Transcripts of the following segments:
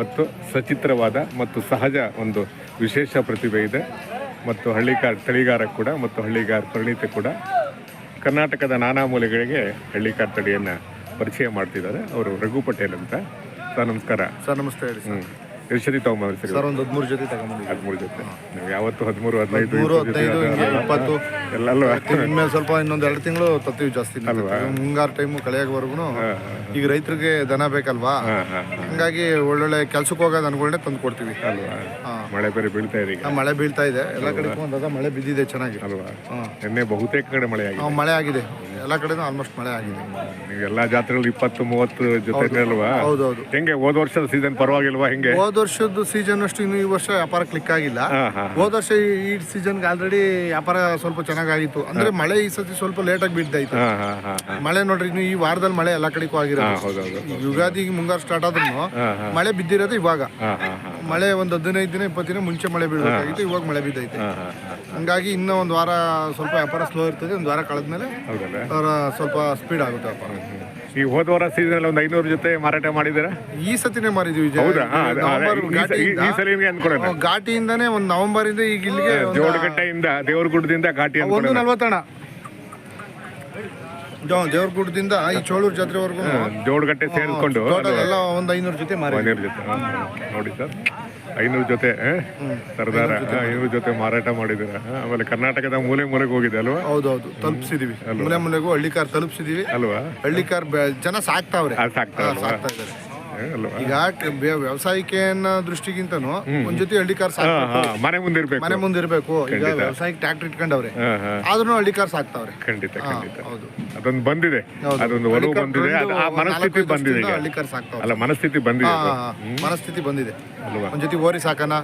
ಮತ್ತು ಸಚಿತ್ರವಾದ ಮತ್ತು ಸಹಜ ಒಂದು ವಿಶೇಷ ಪ್ರತಿಭೆ ಇದೆ. ಮತ್ತು ಹಳ್ಳಿಗಾರ ತಳಿಗಾರ ಕೂಡ ಮತ್ತು ಹಳ್ಳಿಗಾರ ಪರಿಣಿತಿ ಕೂಡ ಕರ್ನಾಟಕದ ನಾನಾ ಮೂಲೆಗಳಿಗೆ ಹಳ್ಳಿಕಾರ್ ತಳಿಯನ್ನು ಪರಿಚಯ ಮಾಡ್ತಿದ್ದಾರೆ. ಅವರು ರಘು ಪಟೇಲ್ ಅಂತ. ಸರ್ ನಮಸ್ಕಾರ. ಸರ್ ನಮಸ್ತೆ ಹೇಳಿ ಎಷ್ಟು ತಗೊಂಬಂದ್ರಿ ಸರ್ ಸರ್ ಒಂದು ಹದಿಮೂರು ಜೊತೆ ತಗೊಂಬಂದಿದ್ದೀವಿ ಹದಿಮೂರು ಜೊತೆ. ನೀವು ಯಾವತ್ತು ಹದಿಮೂರು ಹದಿನೈದು ಮೂರು ಇಪ್ಪತ್ತು ಜೊತೆ ಹದಿನೈದು ಹಿಂಗೆ ಅದೆಲ್ಲ- ಇಪ್ಪತ್ತು. ಎಲ್ಲ ಅಲ್ವಾ ಇನ್ಮೇಲೆ ಸ್ವಲ್ಪ ಇನ್ನೊಂದು ಎರಡು ತಿಂಗಳು ತತ್ತೀವಿ ಜಾಸ್ತಿ ಅಲ್ವಾ? ಮುಂಗಾರು ಟೈಮ್ ಕಳೆಯಾಗವರೆಗೂ ಈಗ ರೈತರಿಗೆ ದನ ಬೇಕಲ್ವಾ? ಹಂಗಾಗಿ ಒಳ್ಳೊಳ್ಳೆ ಕೆಲ್ಸಕ್ಕೆ ಹೋಗೋದು ಅನ್ಗೊಳ್ಳೆ ತಂದು ಕೊಡ್ತೀವಿ. ಅಲ್ವಾ? ಹಾ. ಮಳೆ ಬೇರೆ ಬೀಳ್ತಾ ಇದೆ ಈಗ. ಆ, ಮಳೆ ಬೀಳ್ತಾ ಇದೆ. ಎಲ್ಲ ಕಡೆ ಒಂದಾದ ಮಳೆ ಬಿದ್ದಿದೆ ಚೆನ್ನಾಗಿ. ಅಲ್ವಾ? ಹಾಂ. ನಿನ್ನೆ ಬಹುತೇಕ ಕಡೆ ಮಳೆ ಆಗಿದೆ. ಆ, ಮಳೆ ಆಗಿದೆ. ಎಲ್ಲ ಕಡೆನೂ ಆಲ್ಮೋಸ್ಟ್ ಮಳೆ ಆಗಿದೆ. ನೀವು ಎಲ್ಲಾ ಜಾತ್ರೆಗಳು ಇಪ್ಪತ್ತು ಮೂವತ್ತು ಜೊತೆ ಅಲ್ವಾ ಹೌದೌದು. ಹೆಂಗೆ ಹೋದ ವರ್ಷದ ಸೀಸನ್ ಪರವಾಗಿಲ್ವಾ ಹೆಂಗೆ? ಹೋದ ವರ್ಷದ ಸೀಸನ್ ಅಷ್ಟು ಇನ್ನು ಈ ವರ್ಷ ವ್ಯಾಪಾರ ಕ್ಲಿಕ್ ಆಗಿಲ್ಲ. ಹೋದ ವರ್ಷ ಈ- ಸೀಸನ್ಗೆ ಆಲ್ರೆಡಿ ವ್ಯಾಪಾರ ಸ್ವಲ್ಪ ಚೆನ್ನಾಗಾಗಿತ್ತು. ಅಂದ್ರೆ ಮಳೆ ಈ ಸತಿ ಸ್ವಲ್ಪ ಲೇಟ್ ಆಗಿ ಹಾ ಮಳೆ ನೋಡ್ರಿ ಇನ್ನು ಈ ವಾರದಲ್ಲಿ ಮಳೆ ಎಲ್ಲ ಕಡೆಗೂ ಆಗಿರೋದು. ಯುಗಾದಿ ಮುಂಗಾರು ಸ್ಟಾರ್ಟ್ ಆದ್ರೂ ಮಳೆ ಬಿದ್ದಿರೋದು ಇವಾಗ. ಮಳೆ ಒಂದು ಹದಿನೈದು ದಿನ ಇಪ್ಪತ್ತು ದಿನ ಮುಂಚೆ ಮಳೆ ಬೀಳಬೇಕಾಗಿತ್ತು ಇವಾಗ ಮಳೆ ಬಿದ್ದೈತೆ. ಹಂಗಾಗಿ ಇನ್ನೂ ಒಂದು ವಾರ ಸ್ವಲ್ಪ ವ್ಯಾಪಾರ ಸ್ಲೋ ಇರ್ತದೆ ಒಂದು ವಾರ ಕಳೆದ್ಮೇಲೆ ಅವರ ಸ್ವಲ್ಪ ಸ್ಪೀಡ್ ಆಗುತ್ತೆ ವ್ಯಾಪಾರ. ಈ ಹೋದ ವಾರ ಸೀಸನ್ ಒಂದು ಐನೂರು ಜೊತೆ ಮಾರಾಟ ಮಾಡಿದ್ದೀರಾ? ಈ ಸತಿನೇ ಮಾರಿದ್ವಿ ಆ, ಘಾಟಿಯಿಂದಾನೇ ಒಂದು ನವೆಂಬರ್ ಇಂದ ಈಗ ಇಲ್ಲಿಗೆ ಜೋಡಗಟ್ಟೆಯಿಂದ ದೇವರಗುಡ್ಡದಿಂದ ಘಾಟಿ ಒಂದು ನಲ್ವತ್ತಣ ದೇವ್ರಗುಡ್ಡದಿಂದ ಈ ಚೋಳೂರು ಜಾತ್ರೆವರೆಗೂ ಜೋಡಗಟ್ಟೆ ಸೇರಿಸ್ಕೊಂಡು ಟೋಟಲ್ ಎಲ್ಲ ಒಂದು ಐನೂರು ಜೊತೆ ಮಾರಾಟ ಜೊತೆ. ನೋಡಿ ಸರ್. ಐನೂರು ಜೊತೆ? ಸರ್ದಾರ ಐನೂರು ಜೊತೆ ಮಾರಾಟ ಮಾಡಿದಿರ ಆಮೇಲೆ ಕರ್ನಾಟಕದ ಮೂಲೆ ಮೂಲೆಗೆ ಹೋಗಿದೆ ಅಲ್ವಾ? ಹೌದೌದು ತಲುಪಿಸಿದೀವಿ. ಮೂಲೆ ಮೂಲೆಗೂ ಹಳ್ಳಿ ಕಾರ್ ತಲುಪಿಸಿದೀವಿ. ಅಲ್ವಾ? ಹಳ್ಳಿ ಕಾರ್ ಜನ ಸಾಕ್ತಾವ್ರೆ. ಅದು ಈಗ ವ್ಯವಸಾಯಕ್ಕೆ ದೃಷ್ಟಿಗಿಂತನೂ ಒಂದ್ ಜೊತೆ ಹಳ್ಳಿ ಕಾರ್ ಮನೆ ಮುಂದಿರ್ಬೇಕು ಮನೆ ಮುಂದಿರ್ಬೇಕು ಈಗ ವ್ಯವಸಾಯಕ್ಕೆ ಟ್ರ್ಯಾಕ್ಟರ್ ಇಟ್ಕೊಂಡವ್ರೆ. ಆದ್ರೂ ಹಳ್ಳಿ ಕಾರ್ ಸಾಕ್ತಾವ್ರೆ. ಖಂಡಿತ ಹೌದು. ಅದೊಂದು ಬಂದಿದೆ. ಅದೊಂದು ಒಲವು ಬಂದಿದೆ. ಮನಸ್ಥಿತಿ ಬಂದಿದೆ ಹಳ್ಳಿ ಕಾರ್ ಸಾಕ್ತಾವ್ ಅಲ್ಲ ಮನಸ್ಥಿತಿ ಬಂದಿದೆ. ಮನಸ್ಥಿತಿ ಬಂದಿದೆ. ಒಂದ್ ಜೊತೆ ಓರಿ ಸಾಕನ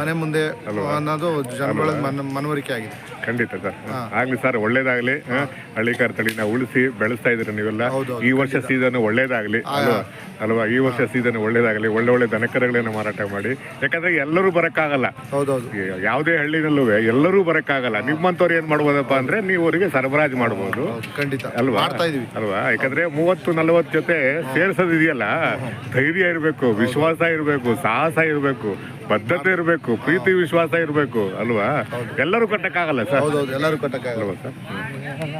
ಮನೆ ಮುಂದೆ ಅನ್ನೋದು ಜನಗಳ ಮನ ಮನವರಿಕೆ ಆಗಿದೆ. ಖಂಡಿತ ಸರ್. ಆಗ್ಲಿ ಸರ್ ಒಳ್ಳೇದಾಗ್ಲಿ. ಹಳ್ಳಿಕಾರ ತಳಿನ ಉಳಿಸಿ ಬೆಳೆಸ್ತಾ ಇದ್ರಿ ನೀವೆಲ್ಲ. ಈ ವರ್ಷ ಸೀಸನ್ ಒಳ್ಳೇದಾಗ್ಲಿ. ಅಲ್ವಾ? ಅಲ್ವಾ? ಈ ವರ್ಷ ಸೀಸನ್ ಒಳ್ಳೇದಾಗಲಿ ಒಳ್ಳೆ ಒಳ್ಳೆ ದನಕರಗಳನ್ನ ಮಾರಾಟ ಮಾಡಿ. ಯಾಕಂದ್ರೆ ಎಲ್ಲರೂ ಬರಕ್ಕಾಗಲ್ಲ. ಹೌದೌದು. ಯಾವುದೇ ಹಳ್ಳಿನಲ್ಲೂ ಎಲ್ಲರೂ ಬರಕ್ಕಾಗಲ್ಲ. ನಿಮ್ಮಂತವ್ರು ಏನ್ ಮಾಡ್ಬೋದಪ್ಪ ಅಂದ್ರೆ ನೀವು ಅವರಿಗೆ ಸರಬರಾಜು ಮಾಡಬಹುದು ಖಂಡಿತ. ಅಲ್ವಾ? ಅಲ್ವಾ? ಯಾಕಂದ್ರೆ ಮೂವತ್ತು ನಲವತ್ತು ಜೊತೆ ಸೇರ್ಸೋದಿದೆಯಲ್ಲ? ಧೈರ್ಯ ಇರಬೇಕು ವಿಶ್ವಾಸ ಇರಬೇಕು ಸಾಹಸ ಇರಬೇಕು. ಬದ್ಧತೆ ಇರಬೇಕು ಪ್ರೀತಿ ವಿಶ್ವಾಸ ಇರಬೇಕು ಅಲ್ವಾ? ಎಲ್ಲರೂ ಕಟ್ಟಕ್ಕಾಗಲ್ಲ ಸರ್? ಹೌದೌದು ಎಲ್ಲರೂ ಕಟ್ಟಕ್ಕಾಗಲ್ಲ. ಸರ್?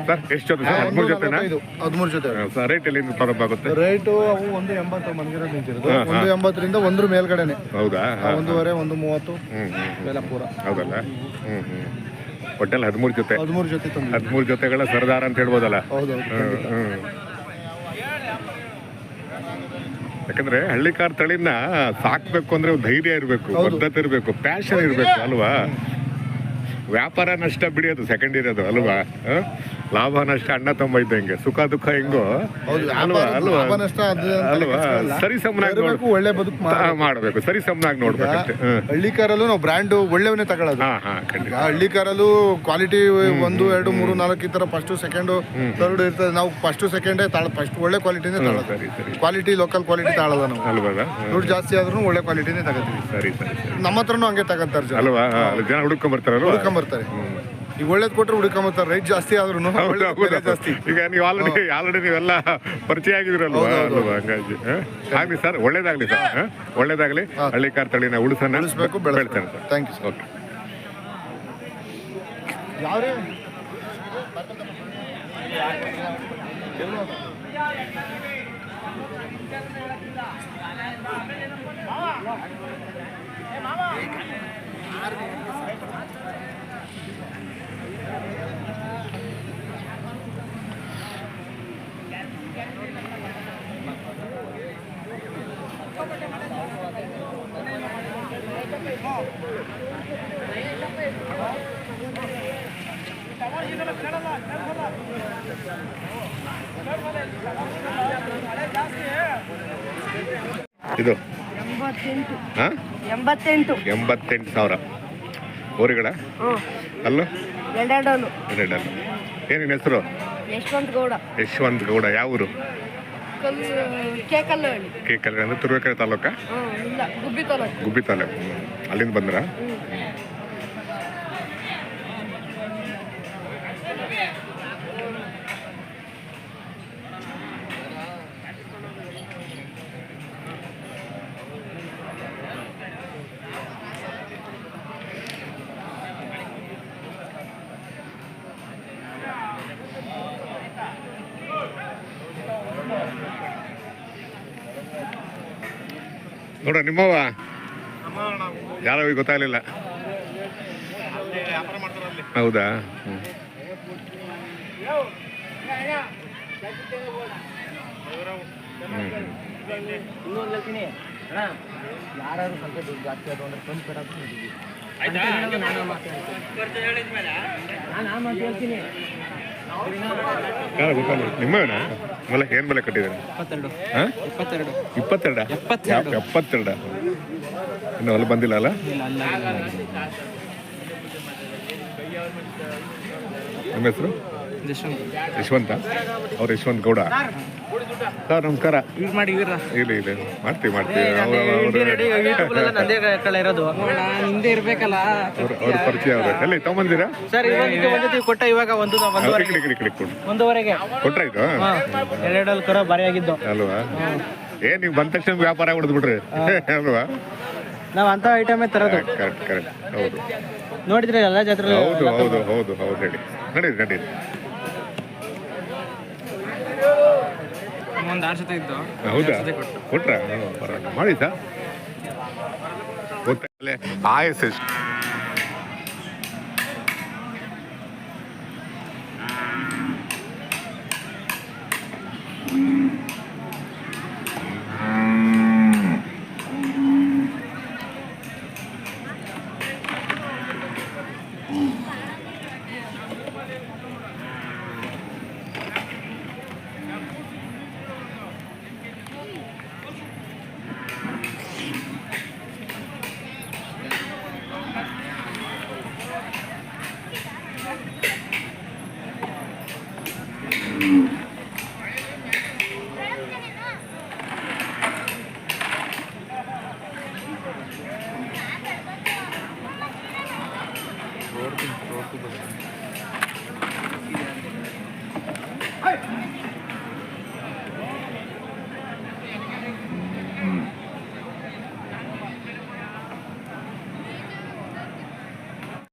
ಸರ್ ಎಷ್ಟು ಜೊತೆ ಸರ್? ಹದಿಮೂರು ಜೊತೆನಾ? ಹದಿಮೂರು ಜೊತೆ. ಸರ್ ರೇಟ್ ಎಲ್ಲಿ ಪ್ರಾರಂಭ ಆಗುತ್ತೆ? ರೇಟು ಅವು ಒಂದು ಎಂಬತ್ತು ಮನ್ಗಿರೋ ನಿಂತಿರೋದು. ಒಂದು ಎಂಬತ್ತರಿಂದ ಒಂದ್ರ ಮೇಲ್ಗಡೆನೆ. ಹೌದಾ. ಒಂದೂವರೆ ಒಂದು ಮೂವತ್ತು. ಹ್ಮ್ ಹ್ಮ್ ಬೆಲೆ ಪೂರ. ಹೌದಲ್ಲ? ಹ್ಮ್ ಹ್ಮ್. ಒಟ್ಟಲ್ಲಿ ಹದಿಮೂರು ಜೊತೆ. ಹದಿಮೂರು ಜೊತೆ ಹದಿಮೂರು ಜೊತೆಗಳ ಸರ್ದಾರ ಅಂತ ಹೇಳ್ಬೋದಲ್ಲ? ಹೌದೌದು ಹ್ಮ್, ಯಾಕಂದ್ರೆ ಹಳ್ಳಿಕಾರ್ ತಳಿನ ಸಾಕ್ಬೇಕು ಅಂದ್ರೆ ಧೈರ್ಯ ಇರಬೇಕು ಬದ್ಧತೆ ಇರಬೇಕು ಪ್ಯಾಷನ್ ಇರಬೇಕು ಅಲ್ವಾ? ವ್ಯಾಪಾರ ನಷ್ಟ ಬಿಡಿಯೋದು ಸೆಕೆಂಡ್ ಇರೋದು ಅಲ್ವಾ? ಲಾಭ ನಷ್ಟ ಅಣ್ಣ ತಮ್ಮ ಇದ್ದಂಗೆ. ಸುಖ ದುಃಖ ಹೆಂಗೋ? ಹೌದು ಅಲ್ವಾ. ಸರಿ ಸಮನಾಗಿ ಒಳ್ಳೆ ಬದುಕು ಮಾಡಬೇಕು. ಸರಿ ಸಮನಾಗಿ ನೋಡ್ಬೇಕಷ್ಟೇ. ಹ್ಮ್ ಹಳ್ಳಿ ಕಾರಲ್ಲೂ ನಾವು ಬ್ರ್ಯಾಂಡ್ ಒಳ್ಳೆವನ್ನೇ ತಗೊಳ್ಳೋದು. ಹಾ ಹಾ ಖಂಡಿತ. ಹಳ್ಳಿ ಕಾರಲ್ಲೂ ಕ್ವಾಲಿಟಿ ಒಂದು ಎರಡು ಮೂರು ನಾಲ್ಕು ಈ ತರ ಫಸ್ಟ್ ಸೆಕೆಂಡ್ ಥರ್ಡ್ ಇರ್ತದೆ. ನಾವು ಫಸ್ಟ್ ಸೆಕೆಂಡೇ ತಾಳ ಫಸ್ಟ್ ಒಳ್ಳೆ ಕ್ವಾಲಿಟಿನೇ ತಗೊಳ್ಳೋದು. ಸರಿ ಸರಿ. ಕ್ವಾಲಿಟಿ ಲೋಕಲ್ ಕ್ವಾಲಿಟಿ ತಾಳೋದ ನಾವು. ಅಲ್ವಾ? ದುಡ್ಡು ಜಾಸ್ತಿ ಆದ್ರೂ ಒಳ್ಳೆ ಕ್ವಾಲಿಟಿನೇ ತಗೋತೀವಿ ಸರಿ ನಮ್ಮ ಹತ್ರನೂ ಹಂಗೆ ತಗೋತಾರೆ ಅಲ್ವಾ? ಜನ ಹುಡುಕೊಂಡ್ ಬರ್ತಾರಲ್ವಾ? ಹುಡ್ಕೊಂಬರ್ತಾರೆ ಈಗ ಒಳ್ಳೇದು ಕೊಟ್ಟರೆ ಹುಡುಕೊಂಬರ್ತಾರೆ ರೈಟ್ ಜಾಸ್ತಿ ಆದ್ರೂ. ಜಾಸ್ತಿ ಈಗ ನೀವು ಆಲ್ರೆಡಿ ಆಲ್ರೆಡಿ ನೀವೆಲ್ಲ ಪರಿಚಯ ಆಗಿದ್ರಲ್ವಾ ಅಲ್ವಾ ಹಂಗಾಗಿ? ಆಗ್ಲಿ ಸರ್ ಒಳ್ಳೇದಾಗ್ಲಿ ಸರ್ ಒಳ್ಳೇದಾಗ್ಲಿ. ಹಳ್ಳಿ ಕಾರ್ ತಳಿನ ಉಳಿಸೋಣ. ಉಳಿಸ್ಬೇಕು ಬೆಳೆಸ್ಬೇಕು. Sir. Thank you sir okay ಯಾವ್ರೇ? ಇದು? ಎಂಬತ್ತೆಂಟು. ಹಾ? ಎಂಬತ್ತೆಂಟು. ಎಂಬತ್ತೆಂಟು ಸಾವಿರ. ಊರುಗಳ? ಅಲ್ಲೂ? ಎರಡಲ್ಲ ಏನಿನ ಹೆಸರು? ಯಶವಂತ ಗೌಡ ಯಶವಂತ್ ಗೌಡ ಯಾವ ಊರು ಕಲ್ಲು ಕೇಕಲ್ಲಿ ಹೇಳಿ ಕೇಕಲ್ ಅಂದ್ರೆ ತುರುವೇಕೆರೆ ತಾಲೂಕಾ? ಇಲ್ಲ ಗುಬ್ಬಿ ತಾಲೂಕು. ಗುಬ್ಬಿ ತಾಲೂಕು. ಅಲ್ಲಿಂದ ಬಂದ್ರ? ನೋಡ ನಿಮ್ಮವ ಯಾರೋ ಗೊತ್ತಾಗಲಿಲ್ಲ ಹೌದಾ ಯಾರು ಸ್ವಲ್ಪ ದುಡ್ಡು ಜಾಸ್ತಿ ಅದು ಅಂದ್ರೆ ಬಂದು ಕೊಡೋದು ನಾನು ಹೇಳ್ತೀನಿ ಯಾರೋ ಗೊತ್ತಾಗಲಿಲ್ಲ ಏನ್ ಬೆಲೆ ಕಟ್ಟಿದ್ದಾರೆ? ಇಪ್ಪತ್ತೆರಡು. ಹಾಂ ಇಪ್ಪತ್ತೆರಡು. ಎಪ್ಪತ್ತೆರಡು. ಇನ್ನು ಅಲ್ಲಿ ಬಂದಿಲ್ಲ ಅಲ್ಲ? ನಿಮ್ಮ ಹೆಸರು? ಯಶವಂತ್. ಅವ್ರು ಯಶವಂತ ಗೌಡ? ಸರ್ ನಮಸ್ಕಾರ. ಯೂಸ್ ಮಾಡಿ ಇಲ್ಲ ಇಲ್ಲ. ಮಾಡ್ತೀವಿ ಮಾಡ್ತೀವಿ. ಅವ್ರು ಯೂಟ್ಯೂಬ್ ನಂದೇ ಕಡೆ ಇರೋದು. ಹಿಂದೆ ಇರ್ಬೇಕಲ್ಲ. ಅವ್ರ ಅವ್ರ ಪರಿಚಯ ಅವರು. ಎಲ್ಲಿ ತಗೊಂಬಂದಿರಾ? ಸರ್ ಇವಾಗ ಇದು ಕೊಟ್ಟ ಇವಾಗ ಒಂದು ಒಂದೂವರೆಗೆ. ಕೊಟ್ರಾಯ್ತು? ಎರಡೆರಡಲ್ಲಿ ಕರ ಭಾರಿ ಆಗಿದ್ದು ಅಲ್ವಾ? ಏ ನೀವು ಬಂದ ತಕ್ಷಣ ವ್ಯಾಪಾರ ಹೊಡೆದ್ಬಿಟ್ರಿ ಅಲ್ವಾ? ನಾವು ಅಂತ ಐಟಮೇ ತರೋದು. ಕರೆಕ್ಟ್ ಕರೆಕ್ಟ್ ಹೌದು. ನೋಡಿದ್ರೆ ಎಲ್ಲ ಜಾತ್ರೆ ಹೌದು ಹೌದು ಹೌದು ಹೌದು ಹೇಳಿ. ನಡೀರಿ ನಡೀರಿ. ಆರು ಜೊತೆ ಇದ್ದು. ಹೌದಾ? ಕೊಟ್ರ. ಪರವಾಗಿಲ್ಲ. ಮಾಡಿದ್ದಾ? ಆಯಸ್ ಎಷ್ಟು